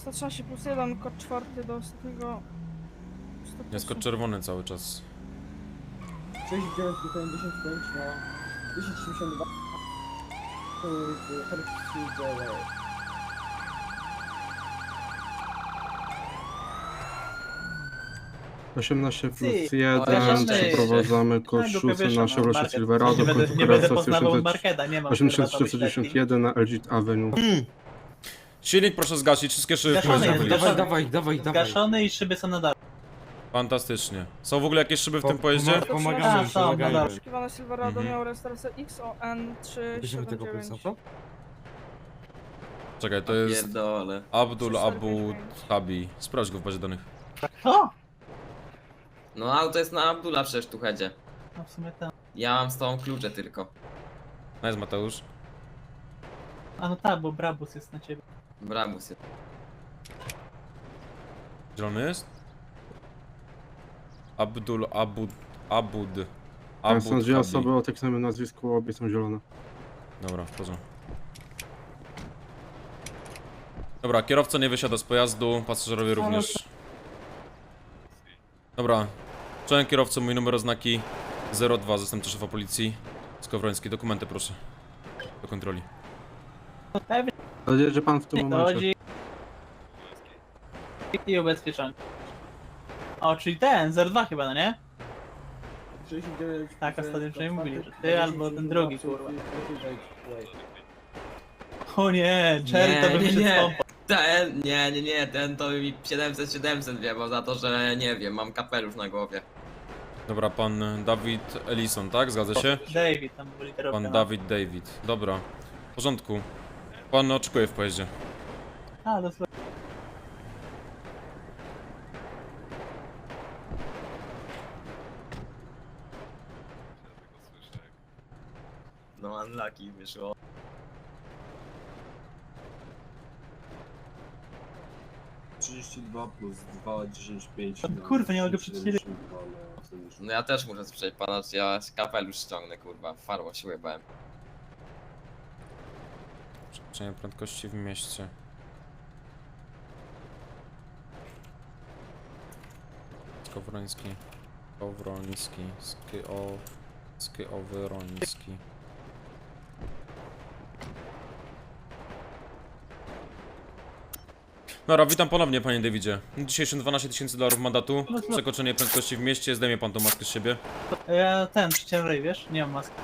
113 plus 1, kod czwarty do ostatniego... Jest kod czerwony cały czas. 69 10 5 na 1072 Hercules 18 plus Ty, 1, ważny. przeprowadzamy kod 6 wiesz, na Chevrolet. Silverado, Nie będę, nie będę konfiguracja poznawał marketa, nie mam. kurwa, to myśleć. 8361 na LG Avenue. Silnik proszę zgasić, wszystkie szyby Zgaszony jest, zgaszony. Dawaj, dawaj, dawaj. Zgaszony i szyby są na dole. Fantastycznie. Są w ogóle jakieś szyby w tym Po- pojeździe? pomaga- Pomagamy, A, są, pomagamy. dobra. Silverado Mhm. miał rejestrację tego plecaka? 379. Czekaj, to jest. Abdul Abu. Tabi. Sprawdź go w bazie danych. O! No auto jest na Abdula przecież tu hedzie. No w sumie tam. Ja mam z tą klucze tylko. No jest Mateusz. A no tak, bo Brabus jest na ciebie. Bramus jest. Zielony jest? Abdul Abud... Abud... Tam są dwie osoby o tak samym nazwisku, obie są zielone. Dobra, w porządku. Dobra, kierowca nie wysiada z pojazdu, pasażerowie również. Dobra, czołem kierowcą, mój numer oznaki 02, zastępca szefa policji. Skowroński, dokumenty proszę. Do kontroli. Pewnie Ale jedzie pan w tym momencie. dowodzi. I ubezpieczony. O, czyli ten, 02 chyba, no nie? 69 Tak, ostatnio przynajmniej mówili, że ty albo ten drugi, kurwa. O nie, Cherry to by nie, nie. Ten, nie, nie, nie, ten to mi 700-700 wie, bo za to, że nie wiem, mam kapelusz na głowie. Dobra, pan Dawid Ellison, tak? Zgadza się? David, tam byli literówka. Pan. Dawid David. Dobra, w porządku. Pan oczekuje w pojeździe. A, dosłownie. No unlucky wyszło. plus 2, 10, 5. O kurwa, nie mogę przeczytać. No ja też muszę sprzeć pana, ja kapelusz ściągnę, kurwa. Farło się łebałem. Przekroczenie prędkości w mieście. Skowroński. Skowroński. Skio... Skiowyroński. Dobra, witam ponownie panie Davidzie. Dzisiejszym 12 tysięcy dolarów mandatu. Przekroczenie prędkości w mieście. Zdejmie pan tą maskę z siebie. Ja ten, przyciąłem rej, wiesz? Nie mam maski.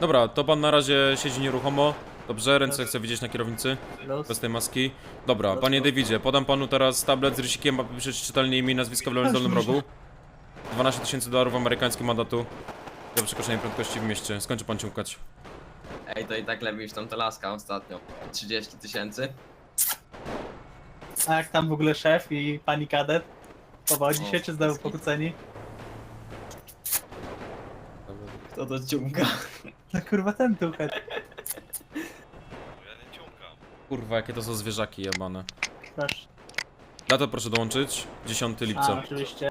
Dobra, to pan na razie siedzi nieruchomo. Dobrze, ręce chcę widzieć na kierownicy. Los. Bez tej maski. Dobra, panie Davidzie, podam panu teraz tablet z rysikiem, aby wypisać czytelnie imię i nazwisko w lewym dolnym rogu. 12 tysięcy dolarów amerykańskiego mandatu za przekroczenie prędkości w mieście. Skończy pan ciąkać. Ej, to i tak lepiej niż tam laska ostatnio. 30 tysięcy. A jak tam w ogóle szef i pani kadet? Powodzi się, czy znowu pokłóceni? Kto to ciumka? No kurwa ten tuchet. Kurwa, jakie to są zwierzaki jebane. Proszę. Datę proszę dołączyć. 10 A, lipca. oczywiście.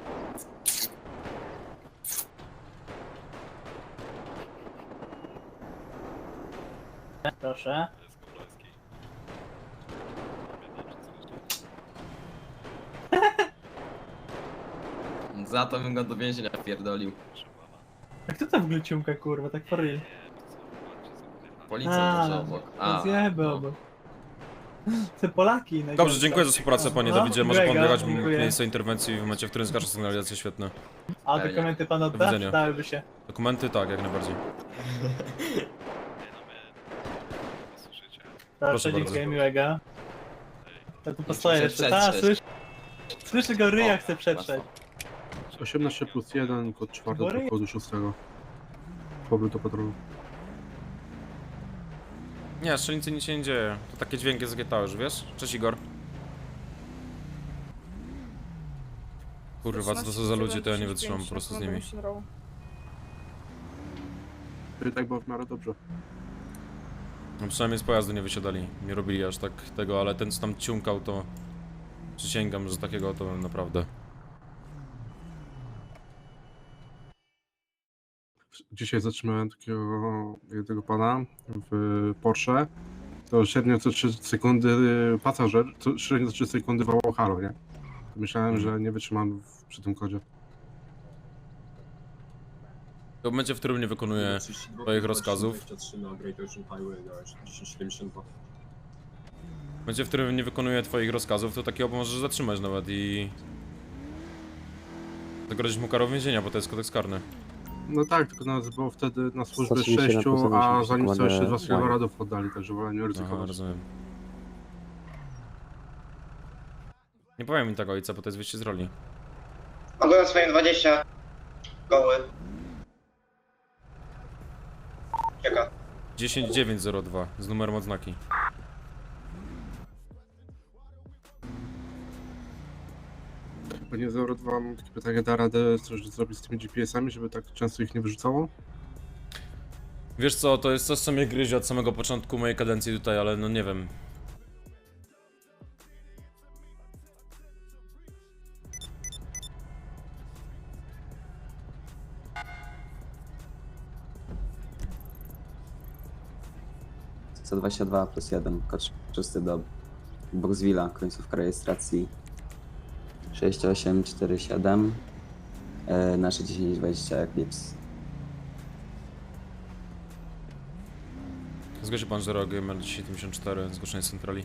Proszę. Za to bym go do więzienia pierdolił. A kto to w ogóle ciumka, kurwa, tak for real? Policja A, też obok. to zjeby no. obok. Te Polaki. Dobrze, dziękuję za współpracę panie No, Dawidzie. Może pan wyjechać dziękuję. miejsce interwencji w momencie, w którym zgasza sygnalizację świetne. A dokumenty pan Do odda? widzenia. Przydałyby się. Dokumenty? Tak, jak najbardziej. Proszę, bardzo. dziękuję, miłego. Ja tu postoję jeszcze. przetrzeć. Ta, słyszę. Słyszę go ryja, O, chcę przetrzeć. 18 plus 1, kod 4 Gory? do kodu 6. Pobyt do patrolu. Nie, strzelnicy nic się nie dzieje. To takie dźwięki z GTA już, wiesz? Cześć Igor. Kurwa, co to są za ludzie, to ja nie wytrzymam po prostu z nimi. I tak było w miarę dobrze. No przynajmniej z pojazdu nie wysiadali. Nie robili aż tak tego, ale ten co tam ciumkał to... Przysięgam, że takiego to naprawdę... Dzisiaj zatrzymałem takiego jednego pana w Porsche. To średnio co 3 sekundy y, pasażer, co, średnio co 3 sekundy wołał halo, nie? Myślałem, że nie wytrzymam w, przy tym kodzie. W momencie, w którym nie wykonuje twoich rozkazów, 23 na Great Ocean Highway na 1072. w momencie, w którym nie wykonuje twoich rozkazów, to takiego możesz zatrzymać nawet i... Zagrozić mu karą więzienia, bo to jest kodeks karny. No tak, tylko nas było wtedy na służbę 137 sześciu, a 80 zanim co jeszcze dwa ładnie. Silveradów oddali, także wolę nie Aha, ryzykować. rozumiem. Nie powiem mi tak ojca, bo to jest wyjście z roli. Ogólnie swoim 20 goły. Czeka. 10902 z numerem odznaki. Panie 02, mam takie pytanie, da radę coś zrobić z tymi GPS-ami, żeby tak często ich nie wyrzucało? Wiesz co, to jest coś, co mnie gryzie od samego początku mojej kadencji tutaj, ale no nie wiem. Co 22 plus 1, kod czysty do Boxvilla, końcówka rejestracji 6847 e, nasze 1020 Eclipse. Zgłosi pan 0 GML 1074, zgłoszenie z centrali.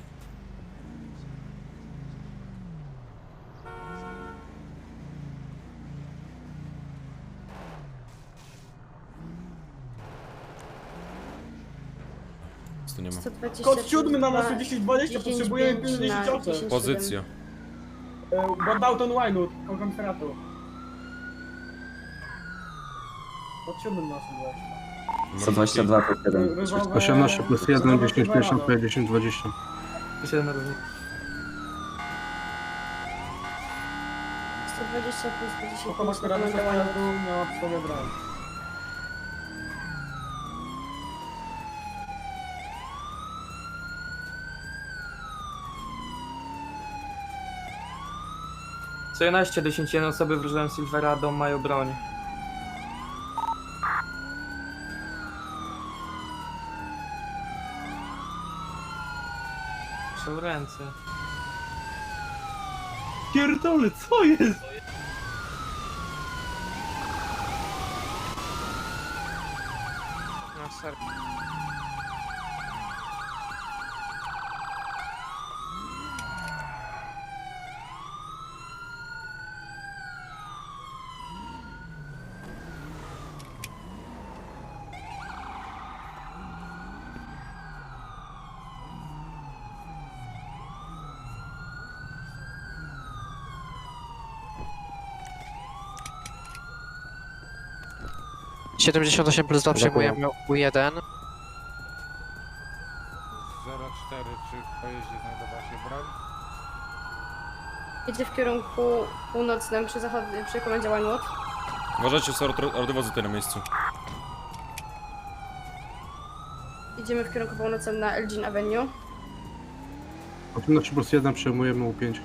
Tu nie ma. 120 Kod siódmy na nasze 10 1020, potrzebujemy pilnie 10 osób. Pozycja. E, Bo Dalton Winewood, koło komisariatu. Pod siódmym naszym właśnie. 122 plus 1. Ryzowe- 18 plus 1, ryzowe 10, Silverado. 55, 10, 20. 120 plus 50 Spoko, plus komenda pojazdu Winewood. miała przy sobie broń. 14 do 10 osoby wróżyłem Silverado, mają broń. Są ręce. Pierdolę, co jest? No. 78 plus 2 przyjmujemy U1. 04, czy w pojeździe znajdowała się broń? Jedzie w kierunku północnym przy, zachod... przy komendzie Łajmut. Uważajcie, są ord- ordowozy tutaj na miejscu. Idziemy w kierunku północnym na Elgin Avenue. Od 13 plus 1 przejmujemy U5.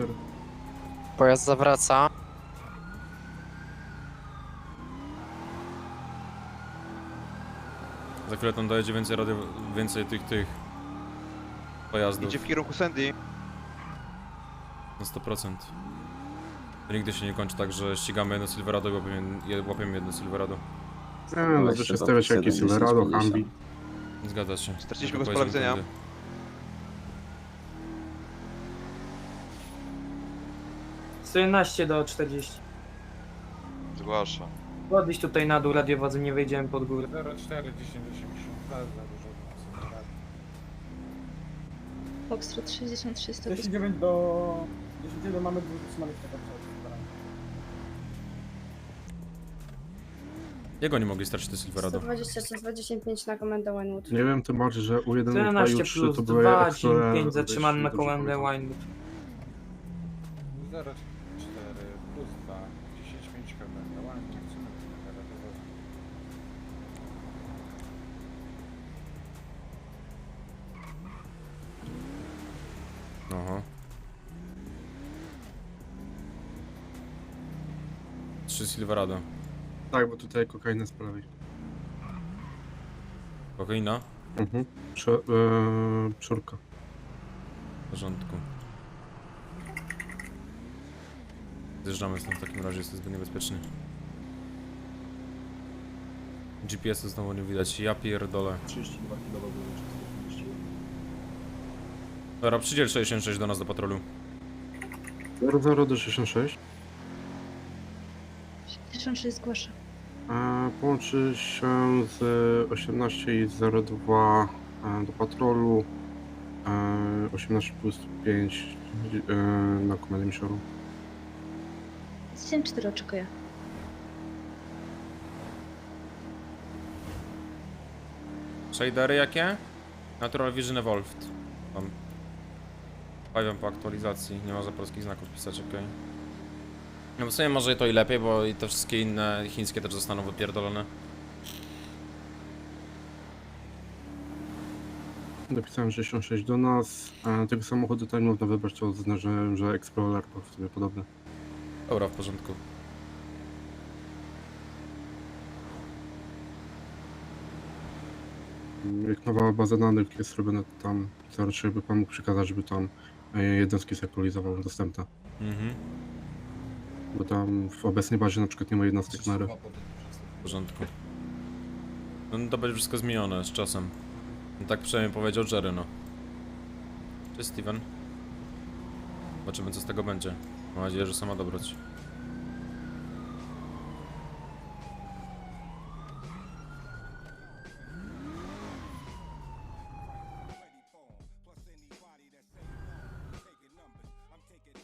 4. Pojazd zawraca. Za chwilę tam dojedzie więcej radio, więcej tych, tych pojazdów. w kierunku Sandy. Na 100%. To nigdy się nie kończy tak, że ścigamy jedno Silverado i łapiemy, je- łapiemy jedno Silverado. Nie, no to się stawiać jakieś Silverado, Humvee. Zgadza się. Straciliśmy go z pola widzenia. Tędy. Co 11 do 40. Zgłaszam. Odejść tutaj na dół radiowozy, nie wejdziemy pod górę. 04, 10, 82, za dużo. Foxtrot 63 39 do 10 mamy dwóch trzymanych Jak oni mogli stracić te Silverado? 120 plus 25 na komendę Winewood. Nie wiem, tym bardziej, że U1 i 11 U3 plus to były 2, ekstra 5 zatrzymany na komendę. Winewood. Silverado. Tak, bo tutaj kokaina z prawej. Kokaina? Mhm. Prze, e, przórka. W porządku. Zjeżdżamy stąd w takim razie, jest to zbyt niebezpieczny. GPS-u znowu nie widać, ja pierdolę. 32 kg Dobra, przydziel 66 do nas do patrolu. 00 do 66. 66 zgłasza. E, połączy się z 18 i 02 e, do patrolu. E, 18 plus 5 e, na komendę misioru. 74 oczekuję. Shadery jakie? Natural Vision Evolved. Powiem po aktualizacji, nie można polskich znaków pisać, okej. No w sumie może to i lepiej, bo i te wszystkie inne chińskie też zostaną wypierdolone. Napisałem 66 do nas. E, tego samochodu tutaj można wybrać, to zaznaczyłem, że Explorer to w sobie podobne. Dobra, w porządku. Jak nowa baza danych jest robiona to tam, to raczej by pan mógł przekazać, żeby tam e, jednostki zaktualizował dostępne. Mhm, Bo tam w obecnej bazie na przykład nie ma jednostek na R. w porządku. No to będzie wszystko zmienione z czasem. No, tak przynajmniej powiedział Jerry, no. Cześć Steven. Zobaczymy co z tego będzie. Mam nadzieję, że sama dobroć.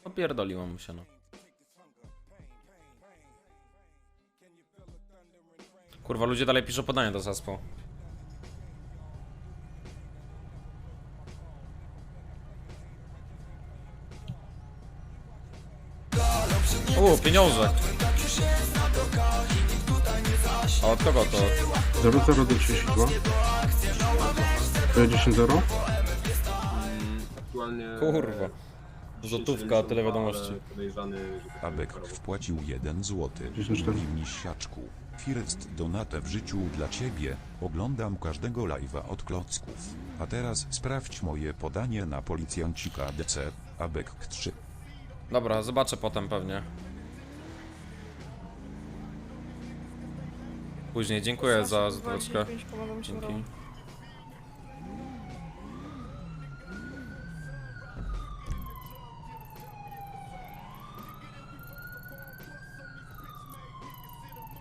Opierdoliło mu się no. Kurwa, ludzie dalej piszą podanie do zespołu. U, pieniążek. A od kogo to? 00 do 32. To jest 10 0. Aktualnie... Kurwa. Złotówka, tyle wiadomości. Podejrzany, że Abek wpłacił 1 złoty. 54. Mówi misiaczku. First donatę w życiu dla ciebie. Oglądam każdego live'a od klocków. A teraz sprawdź moje podanie na policjancika DC. Abek 3. Dobra, zobaczę potem pewnie. Później, dziękuję za złotóweczkę. 25 pomagam się Dzięki.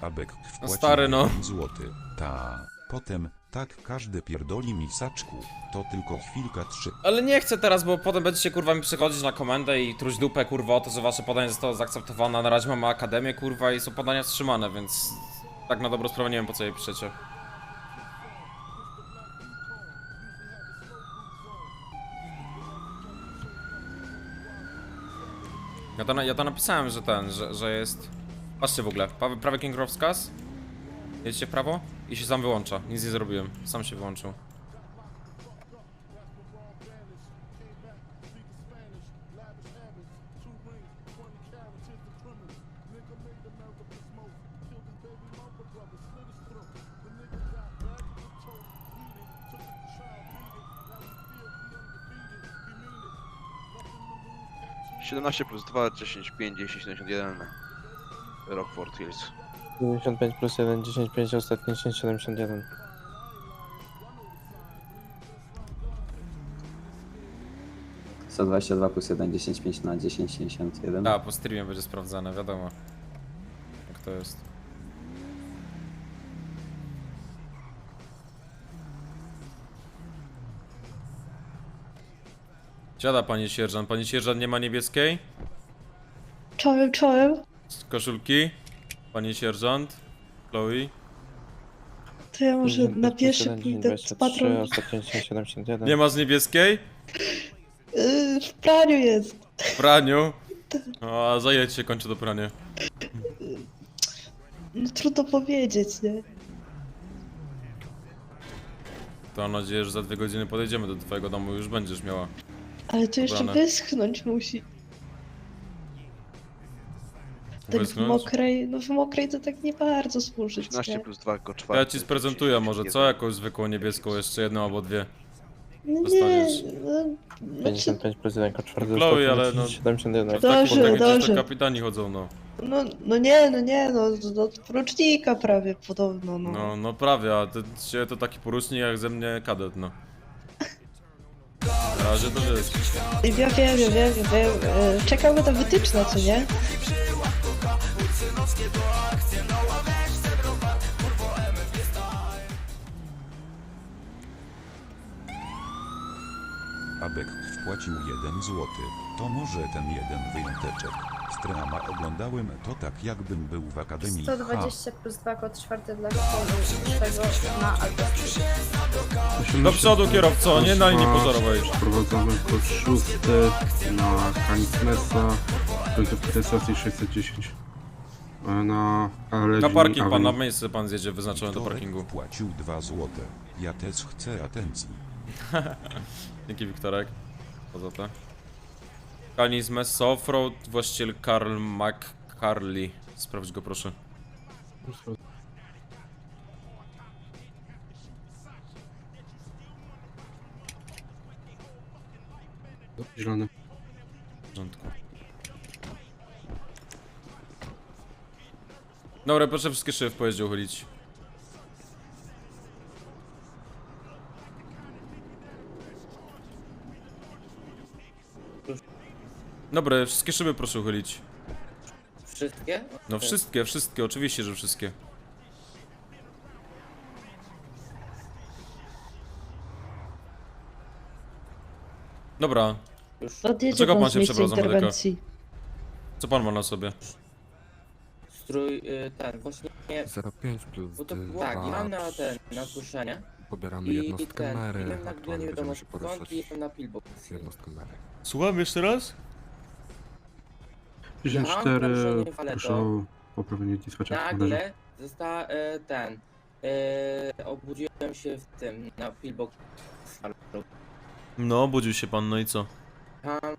Abek wpłacił stary, no. 1 złoty. Ta. Potem, tak każdy pierdoli misaczku. To tylko chwilka 3. Ale nie chcę teraz, bo potem będziecie kurwa mi przychodzić na komendę i truć dupę kurwa o to, że wasze podanie zostało zaakceptowane. Na razie mamy akademię kurwa i są podania wstrzymane, więc tak na dobrą sprawę nie wiem po co je piszecie. Ja to, ja to napisałem, że ten, że, że jest... Patrzcie w ogóle, prawy, prawy kierunkowskaz. Jedziecie w prawo i się sam wyłącza. Nic nie zrobiłem, sam się wyłączył. plus 2, 10, 5, 10, 71. Rockford Hills. 95 plus 1, 10, 5, ostatni 10, 71. Co 22 plus 1, 10, 5 na 10, 71. A, po streamie będzie sprawdzane, wiadomo. Jak to jest. Siada pani sierżant. Pani sierżant nie ma niebieskiej? Czołem, czołem. Z koszulki? Pani sierżant? Chloe? To ja może na pieszy pójdę z patrol. Nie ma z niebieskiej? Yy, w praniu jest. W praniu? O, a za ile ci się kończy to pranie? No trudno powiedzieć, nie? To mam nadzieję, że za dwie godziny podejdziemy do twojego domu i już będziesz miała. Ale to jeszcze Ubrane. wyschnąć musi. Tak w mokrej, no w mokrej to tak nie bardzo służyć, 13 nie? plus 2 kod To 4. ja ci sprezentuję może, co? Jakąś zwykłą niebieską, jeszcze jedną albo dwie. No nie, dostaniesz. no, znaczy, plus 1 kod 4 Chloe, ale no... 71. W takich Dobrze, po takich dobrze. to kapitani chodzą, no. no, no nie, no nie, no do porucznika prawie podobno, no. No, no prawie, a ty się to taki porucznik jak ze mnie kadet, no. Na razie to wiesz. Ja wiem, ja wiem, ja wiem. E, Czekamy na wytyczne, co nie? Abek wpłacił 1 złoty. To może ten jeden wyjąteczek. Strama oglądałem to tak jakbym był w akademii. Ha. 120 plus 2 kod czwarty dla tego na. Do przodu kierowco, nie na linii pożarowej. Wprowadzamy kod 6 na Kanismesa, końcówkę rejestracji 610. E, Na Na parking pan, na miejsce pan zjedzie wyznaczone do Wtorek parkingu. wpłacił 2 złote. Ja też chcę atencji. Dzięki Wiktorek. Poza to. Mess Offroad, właściciel Karl McCarley. Sprawdź go proszę. Zielony. W porządku. Dobra, proszę wszystkie szyby w pojeździe uchylić. Dobra, wszystkie szyby proszę uchylić. Wszystkie? No wszystkie, wszystkie, oczywiście, że wszystkie. Dobra, Odjedzie Dlaczego pan z się miejsca medyka? interwencji. co pan ma na sobie? Strój, y, ten, właśnie, 05 plus bo to tak, ja mam na ten, na zgłoszenie Pobieramy i ten, byłem na górę nie wiadomo skąd i jestem na pillbox. jednostką. Słucham jeszcze raz? 54, naruszenie waleto. proszę o poprawienie dispatcha. Nagle został y, ten, y, obudziłem się w tym, na pillbox. No, budził się pan, no i co? Jechałem,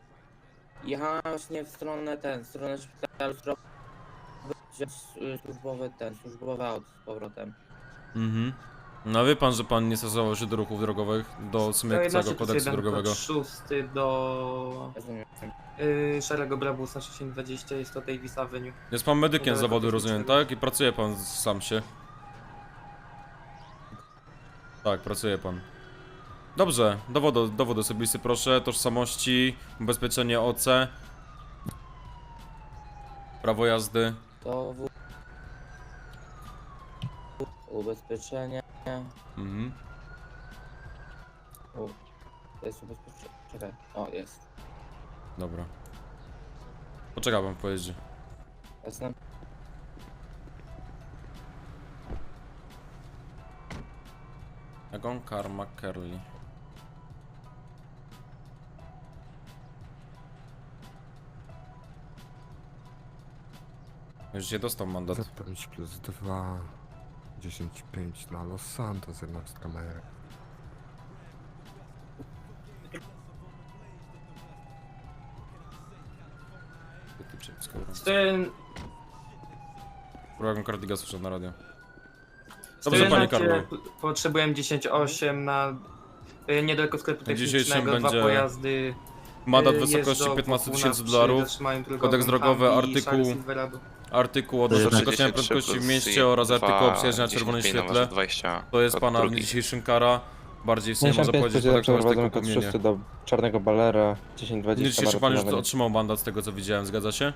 jechałem właśnie w stronę ten, w stronę szpitalu, wziąć y, służbowy ten, służbowy aut z powrotem. Mhm. No wie pan, że pan nie stosował się do ruchów drogowych, do w sumie całego kodeksu drogowego. Szósty do Rozumiem. Yy, szarego Brabusa 620 jest to Davis Avenue. Jest pan medykiem z zawodu, rozumiem, tak? I pracuje pan z- sam się. Tak, pracuje pan. Dobrze, dowód, dowód osobisty proszę, tożsamości, ubezpieczenie OC. Prawo jazdy. To w... Ubezpieczenie. Mhm. U. To jest ubezpieczenie. Czekaj. O, jest. Dobra. Poczeka pan w pojeździe. Jasne. Egon Karma Curly. Już się dostał mandat. 05 plus 2, 10,5 na Los Santos, jednostka mery. Stoję, Program Cardiga słyszę na radio. stoję Dobrze, panie na Karlu. cie- Potrzebuję 10.8 na yy, niedaleko sklepu dzisiejszym technicznego, dwa będzie pojazdy. Mandat w yy, wysokości jeżdżą 15 wokół tysięcy dolarów. przy zatrzymaniu drogowym Kodeks drogowy, Humvee i artykuł- Shark Silverado. Artykuł o To jest przekroczeniu 33 prędkości w plus mieście oraz artykuł o 2, przyjeździe na czerwonym 10 na świetle. 20, To jest kod pana w drugi. dzisiejszym kara. Bardziej w sumie może powiedzieć kodeks artykuł pominienie. do czarnego balera, W 10-20 dniu dzisiejszym pan już otrzymał mandat z tego co widziałem, zgadza się?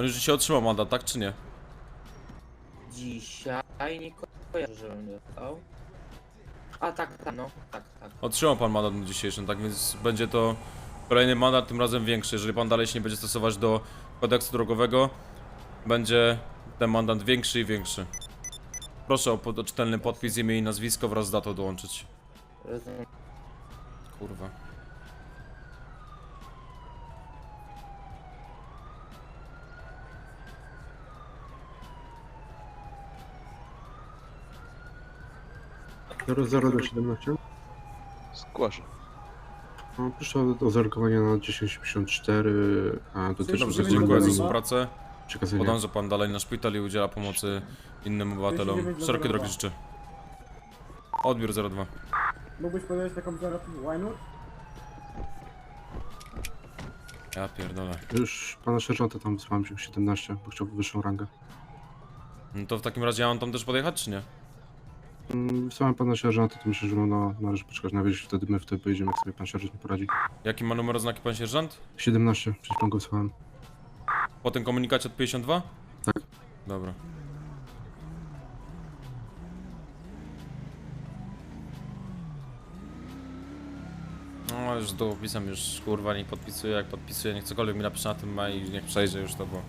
On już dzisiaj otrzymał mandat, tak czy nie? Dzisiaj nie ko- kojarzę, żebym dostał. A tak, tak, no, tak, tak. Otrzymał pan mandat na dzisiejszym, tak więc będzie to kolejny mandat, tym razem większy. Jeżeli pan dalej się nie będzie stosować do kodeksu drogowego, będzie ten mandat większy i większy. Proszę o pod- czytelny podpis, imię i nazwisko wraz z datą dołączyć. Rozumiem. Kurwa. Zero zero do 17. Zgłaszam. No, proszę o, o zareagowanie na 1054. A dotyczy Dobrze, Dobrze, dziękuję za współpracę. przekazania. Podąża pan dalej na szpital i udziela pomocy innym obywatelom. 39 Szerokie drogi życzę. Odbiór 02. Mógłbyś powiedzieć taką zaraz Winewood? Ja pierdolę. Już pana sierżanta tam wysłałem się 17, bo chciałby wyższą rangę. No to w takim razie ja mam tam też podjechać, czy nie? Mm, Wysłałem pana sierżanta, to myślę, że no, no, należy poczekać na wieś, wtedy my wtedy pojedziemy, jak sobie pan sierżant nie poradzi. Jaki ma numer oznaki pan sierżant? 17, przecież pan go wysłałem. Po tym komunikacie od 52? Tak. Dobra. No już długopisem już kurwa nie podpisuję, jak podpisuję, niech cokolwiek mi napisze na tym ma i niech przejdzie już to, bo